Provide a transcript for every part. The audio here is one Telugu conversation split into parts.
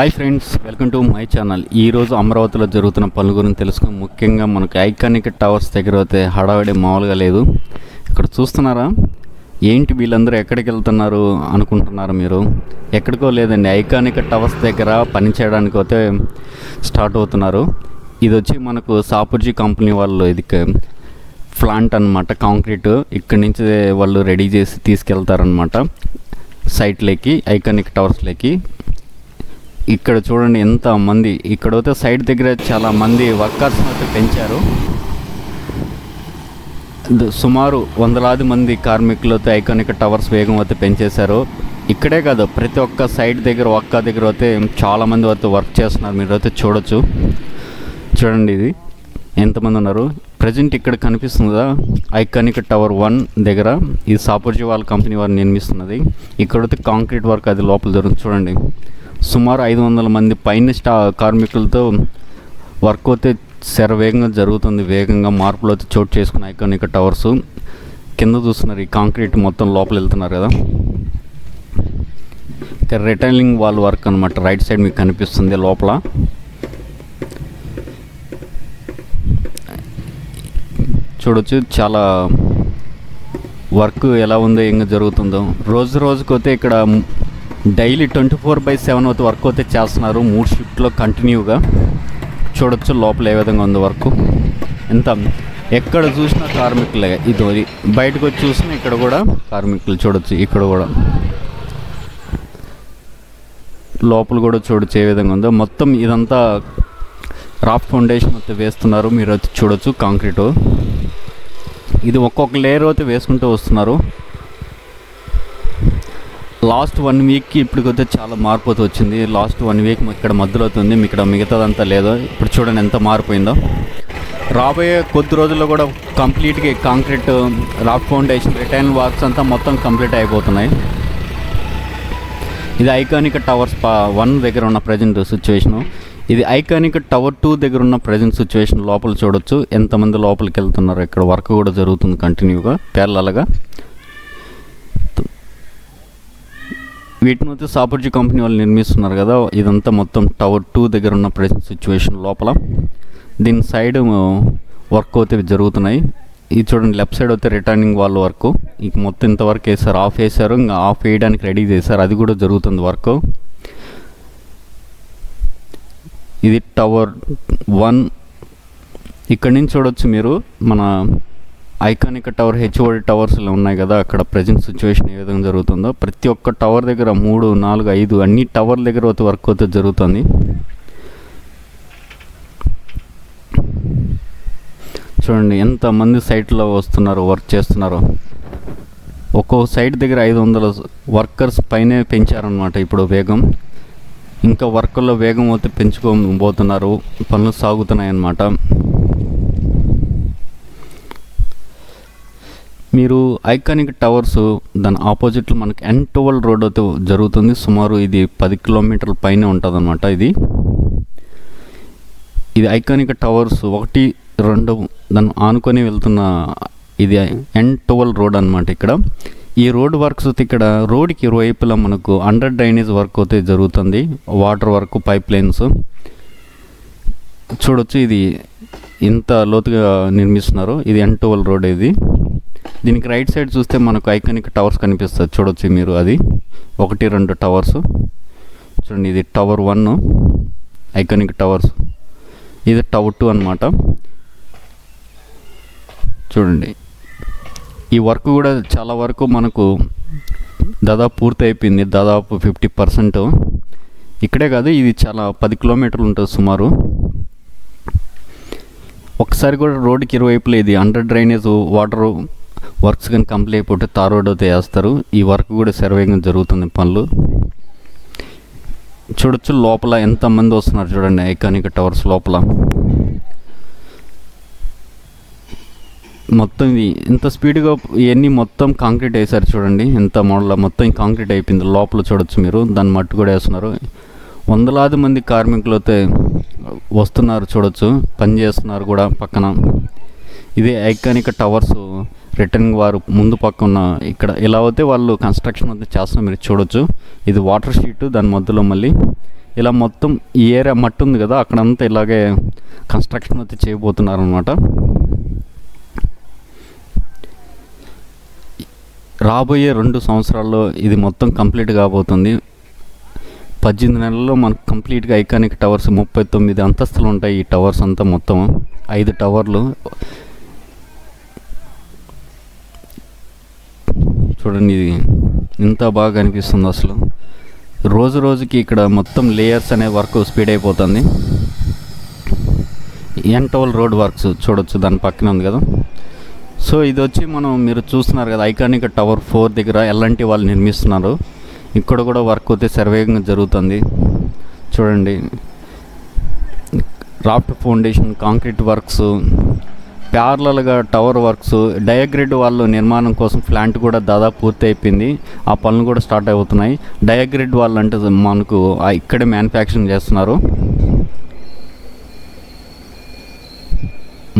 Hi friends welcome to my channel ఈరోజు అమరావతిలో జరుగుతున్న పనుల గురించి తెలుసుకుని ముఖ్యంగా మనకు ఐకానిక్ టవర్స్ దగ్గర అయితే హడావిడి మామూలుగా లేదు. ఇక్కడ చూస్తున్నారా? ఏంటి వీళ్ళందరూ ఎక్కడికి వెళ్తున్నారు అనుకుంటున్నారు మీరు? ఎక్కడికో లేదండి ఐకానిక్ టవర్స్ దగ్గర పని చేయడానికి అయితే స్టార్ట్ అవుతున్నారు. ఇది వచ్చి మనకు సాపుర్జీ కంపెనీ వాళ్ళు ఇది ప్లాంట్ అనమాట కాంక్రీట్ ఇక్కడి నుంచి వాళ్ళు రెడీ చేసి తీసుకెళ్తారనమాట సైట్లోకి ఐకానిక్ టవర్స్లోకి ఇక్కడ చూడండి ఎంత మంది. ఇక్కడ అయితే సైడ్ దగ్గర చాలా మంది వర్కర్స్ అయితే పెంచారు. సుమారు వందలాది మంది కార్మికులతో ఐకానిక్ టవర్స్ వేగం అయితే పెంచేశారు. ఇక్కడే కాదు ప్రతి ఒక్క సైడ్ దగ్గర ఒక్క దగ్గర అయితే చాలా మంది అయితే వర్క్ చేస్తున్నారు. మీరు అయితే చూడొచ్చు. చూడండి ఇది. ఎంతమంది ఉన్నారు? ప్రజెంట్ ఇక్కడ కనిపిస్తుందా? ఐకానిక్ టవర్ వన్ దగ్గర. ఇది సాపూర్జీ వాళ్ళ కంపెనీ వారు నిర్మిస్తున్నది. ఇక్కడైతే కాంక్రీట్ వర్క్ అది లోపల జరుగుతుంది. చూడండి. సుమారు ఐదు వందల మంది పైన స్టా కార్మికులతో వర్క్ అయితే శరవేగంగా జరుగుతుంది. వేగంగా మార్పులు అయితే చోటు చేసుకున్న ఐకానిక టవర్స్ కింద చూస్తున్నారు. ఈ కాంక్రీట్ మొత్తం లోపల వెళ్తున్నారు కదా. ఇక రిటైలింగ్ వాల్ వర్క్ అనమాట రైట్ సైడ్ మీకు కనిపిస్తుంది లోపల. చూడొచ్చు చాలా వర్క్ ఎలా ఉందో ఏం జరుగుతుందో. రోజు రోజుకి అయితే ఇక్కడ daily twenty four by seven అయితే వర్క్ అయితే చేస్తున్నారు. మూడు షిఫ్ట్లో కంటిన్యూగా చూడొచ్చు లోపల ఏ విధంగా ఉంది వర్క్. ఎంత ఎక్కడ చూసినా కార్మికులే ఇది బయటకు వచ్చి చూసినా ఇక్కడ కూడా కార్మికులు చూడొచ్చు ఇక్కడ కూడా. లోపల కూడా చూడొచ్చు ఏ విధంగా ఉందో. మొత్తం ఇదంతా రాఫ్ ఫౌండేషన్ అయితే వేస్తున్నారు. మీరు అయితే చూడొచ్చు కాంక్రీటు. ఇది ఒక్కొక్క లేయర్ అయితే వేసుకుంటూ వస్తున్నారు. లాస్ట్ వన్ వీక్కి ఇప్పటికైతే చాలా మార్పు అయితే వచ్చింది. లాస్ట్ వన్ వీక్ ఇక్కడ మధ్యలో అవుతుంది. ఇక్కడ మిగతాదంతా లేదో. ఇప్పుడు చూడండి ఎంత మారిపోయిందో రాబోయే కొద్ది రోజుల్లో కూడా కంప్లీట్గా concrete rock foundation retain works అంతా మొత్తం కంప్లీట్ అయిపోతున్నాయి. ఇది ఐకానిక్ టవర్స్ వన్ దగ్గర ఉన్న ప్రజెంట్ సిచ్యువేషను. ఇది ఐకానిక్ టవర్ టూ దగ్గర ఉన్న ప్రజెంట్ సిచ్యువేషన్ లోపల చూడొచ్చు. ఎంతమంది లోపలికి వెళ్తున్నారు ఇక్కడ వర్క్ కూడా జరుగుతుంది కంటిన్యూగా పేర్లగా వీటిని అయితే సాపర్జీ కంపెనీ వాళ్ళు నిర్మిస్తున్నారు కదా. ఇదంతా మొత్తం టవర్ టూ దగ్గర ఉన్న ప్రజెంట్ సిచ్యువేషన్ లోపల. దీని సైడ్ వర్క్ అయితే జరుగుతున్నాయి. ఇది చూడండి లెఫ్ట్ సైడ్ అయితే రిటర్నింగ్ వాళ్ళ వర్క్ ఇక మొత్తం ఇంతవరకు వేసారు ఆఫ్ వేసారు ఇంకా ఆఫ్ వేయడానికి రెడీ చేశారు. అది కూడా జరుగుతుంది వర్క్ ఇది టవర్ వన్ ఇక్కడ నుంచి చూడొచ్చు మీరు మన ఐకానిక్ టవర్ హెచ్ఓడి టవర్స్లో ఉన్నాయి కదా అక్కడ ప్రజెంట్ సిచ్యువేషన్ ఏ విధంగా జరుగుతుందో. ప్రతి ఒక్క టవర్ దగ్గర మూడు నాలుగు ఐదు అన్ని టవర్ దగ్గర అయితే వర్క్ అయితే జరుగుతుంది. చూడండి ఎంతమంది సైట్లో వస్తున్నారు వర్క్ చేస్తున్నారు. ఒక్కో సైట్ దగ్గర ఐదు వందల వర్కర్స్ పైనే పెంచారనమాట ఇప్పుడు వేగం. ఇంకా వర్కర్లో వేగం అయితే పెంచుకోబోతున్నారు పనులు సాగుతున్నాయి అన్నమాట మీరు ఐకానిక్ టవర్స్ దాని ఆపోజిట్లో మనకి ఎన్ ట్వెల్వ్ రోడ్ అయితే జరుగుతుంది. సుమారు ఇది పది కిలోమీటర్ల పైన ఉంటుంది ఇది. ఇది ఐకానిక్ టవర్స్ ఒకటి రెండు దాన్ని ఆనుకొని వెళ్తున్న ఇది ఎన్ ట్వెల్వ్ రోడ్ అనమాట ఇక్కడ. ఈ రోడ్ వర్క్స్ అయితే ఇక్కడ రోడ్కి ఇరువైపులా మనకు అండర్ డ్రైనేజ్ వర్క్ అయితే జరుగుతుంది. వాటర్ వర్క్ పైప్ లైన్స్ చూడొచ్చు ఇది ఇంత లోతుగా నిర్మిస్తున్నారు. ఇది ఎన్ ట్వెల్వ్ రోడ్ ఇది. దీనికి రైట్ సైడ్ చూస్తే మనకు ఐకానిక్ టవర్స్ కనిపిస్తుంది చూడొచ్చు మీరు అది. ఒకటి రెండు టవర్స్. చూడండి ఇది టవర్ వన్ ఐకానిక్ టవర్స్. ఇది టవర్ టూ అనమాట చూడండి. ఈ వర్క్ కూడా చాలా వరకు మనకు దాదాపు పూర్తి అయిపోయింది. దాదాపు ఫిఫ్టీ పర్సెంట్. ఇక్కడే కాదు ఇది చాలా పది కిలోమీటర్లు ఉంటుంది సుమారు. ఒకసారి కూడా రోడ్డుకి ఇరువైపులు ఇది అండర్ డ్రైనేజ్ వాటరు వర్క్స్ కానీ కంప్లీట్ అయిపోతే తార్ రోడ్ అయితే వేస్తారు. ఈ వర్క్ కూడా సర్వేగా జరుగుతుంది పనులు. చూడొచ్చు లోపల ఎంతమంది వస్తున్నారు చూడండి ఐకానిక్ టవర్స్ లోపల. మొత్తం ఇది ఇంత స్పీడ్గా ఇవన్నీ మొత్తం కాంక్రీట్ వేసారు చూడండి ఎంత మోడల్ మొత్తం కాంక్రీట్ అయిపోయింది. లోపల చూడొచ్చు మీరు దాన్ని మట్టు కూడా వేస్తున్నారు. వందలాది మంది కార్మికులు అయితే వస్తున్నారు చూడొచ్చు పని చేస్తున్నారు కూడా పక్కన. ఇది ఐకానిక్ టవర్స్. రిటర్న్ వారు ముందు పక్క ఉన్న ఇక్కడ ఇలా అయితే వాళ్ళు కన్స్ట్రక్షన్ అయితే చేస్తున్నారు మీరు చూడొచ్చు. ఇది వాటర్ షీట్ దాని మధ్యలో మళ్ళీ ఇలా మొత్తం ఈ ఏరియా మట్టి ఉంది కదా అక్కడంతా ఇలాగే కన్స్ట్రక్షన్ అయితే చేయబోతున్నారు అనమాట రాబోయే రెండు సంవత్సరాల్లో ఇది మొత్తం కంప్లీట్ కాబోతుంది. పద్దెనిమిది నెలల్లో మనకు కంప్లీట్గా ఐకానిక్ టవర్స్ ముప్పై తొమ్మిది అంతస్తులు ఉంటాయి ఈ టవర్స్ అంతా మొత్తం. ఐదు టవర్లు. చూడండి ఇది ఇంత బాగా కనిపిస్తుంది అసలు. రోజు రోజుకి ఇక్కడ మొత్తం లేయర్స్ అనే వర్క్ స్పీడ్ అయిపోతుంది. ఎంటోల్ రోడ్ వర్క్స్ చూడొచ్చు దాని పక్కన ఉంది కదా. సో ఇది వచ్చి మనం మీరు చూస్తున్నారు కదా ఐకానిక్ టవర్ ఫోర్ దగ్గర ఎలాంటి వాళ్ళు నిర్మిస్తున్నారు. ఇక్కడ కూడా వర్క్ అయితే సర్వేగంగా జరుగుతుంది. చూడండి. రాఫ్ట్ ఫౌండేషన్ కాంక్రీట్ వర్క్స్ ప్యారలల్గా టవర్ వర్క్స్ డయాగ్రిడ్ వాళ్ళు నిర్మాణం కోసం ప్లాంట్ కూడా దాదాపు పూర్తి అయిపోయింది ఆ పనులు కూడా స్టార్ట్ అవుతున్నాయి. డయాగ్రిడ్ వాళ్ళు అంటే మనకు ఇక్కడే మ్యానుఫ్యాక్చరింగ్ చేస్తున్నారు.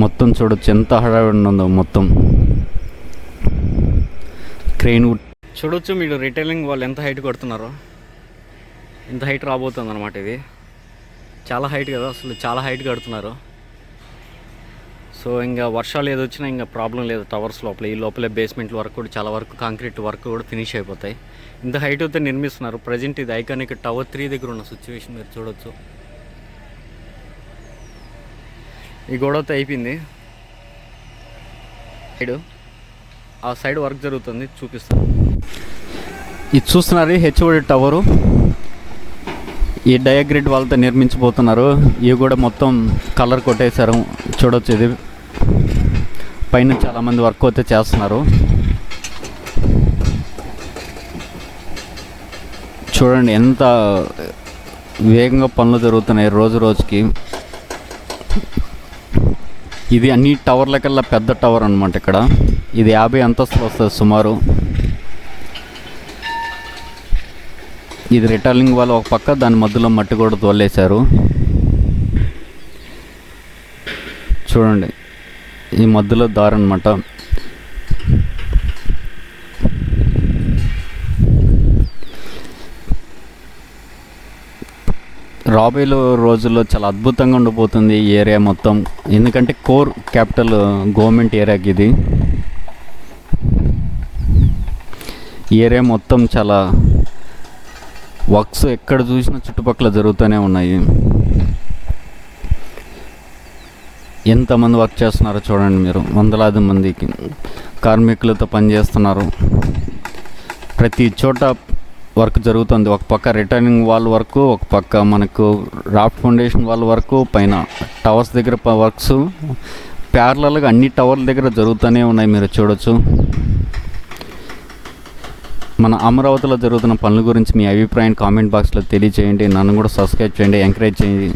మొత్తం చూడొచ్చు ఎంత హడావిడి ఉందో మొత్తం. క్రెయిన్ చూడొచ్చు మీరు రిటైలింగ్ వాళ్ళు ఎంత హైట్ కొడుతున్నారో. ఇంత హైట్ రాబోతుంది అనమాట ఇది. చాలా హైట్ కదా అసలు చాలా హైట్ కడుతున్నారు. సో ఇంకా వర్షాలు ఏదో వచ్చినా ఇంకా ప్రాబ్లం లేదు టవర్స్ లోపల. ఈ లోపలే బేస్మెంట్ వర్క్ కూడా చాలా వరకు కాంక్రీట్ వర్క్ కూడా ఫినిష్ అయిపోతాయి. ఇంత హైట్ అయితే నిర్మిస్తున్నారు. ప్రజెంట్ ఇది ఐకానిక్ టవర్ త్రీ దగ్గర ఉన్న సిచ్యువేషన్ మీరు చూడొచ్చు. ఈ గొడవతో అయిపోయింది. సైడ్ ఆ సైడ్ వర్క్ జరుగుతుంది. చూపిస్తాను. ఇది చూస్తున్నారు హెచ్ఓడి టవరు ఈ డయాగ్రిడ్ వాళ్ళతో నిర్మించబోతున్నారు. ఇవి కూడా మొత్తం కలర్ కొట్టేశారు. చూడొచ్చు ఇది. పైన చాలామంది వర్క్ అయితే చేస్తున్నారు. చూడండి ఎంత వేగంగా పనులు జరుగుతున్నాయి రోజు రోజుకి. ఇది అన్ని టవర్ల కల్లా పెద్ద టవర్ అనమాట ఇక్కడ. ఇది యాభై అంతస్తులు వస్తుంది సుమారు. ఇది రిటర్నింగ్ వాళ్ళు ఒక పక్క దాని మధ్యలో మట్టి కూడా తోలేశారు. చూడండి. ఈ మధ్యలో దారి అనమాట రాబోయే రోజుల్లో చాలా అద్భుతంగా ఉండిపోతుంది ఈ ఏరియా మొత్తం. ఎందుకంటే కోర్ క్యాపిటల్ గవర్నమెంట్ ఏరియాకి ఇది. ఏరియా మొత్తం చాలా వర్క్స్ ఎక్కడ చూసినా చుట్టుపక్కల జరుగుతూనే ఉన్నాయి. ఎంతమంది వర్క్ చేస్తున్నారో చూడండి మీరు. వందలాది మందికి కార్మికులతో పనిచేస్తున్నారు. ప్రతి చోట వర్క్ జరుగుతుంది. ఒక పక్క రిటర్నింగ్ వాళ్ళ వరకు ఒక పక్క మనకు రాఫ్ట్ ఫౌండేషన్ వాళ్ళ వరకు పైన టవర్స్ దగ్గర వర్క్స్. ప్యారలల్గా అన్ని టవర్ల దగ్గర జరుగుతూనే ఉన్నాయి మీరు చూడొచ్చు. మన అమరావతిలో జరుగుతున్న పనుల గురించి మీ అభిప్రాయం కామెంట్ బాక్స్లో తెలియచేయండి. నన్ను కూడా సబ్స్క్రైబ్ చేయండి ఎంకరేజ్ చేయండి.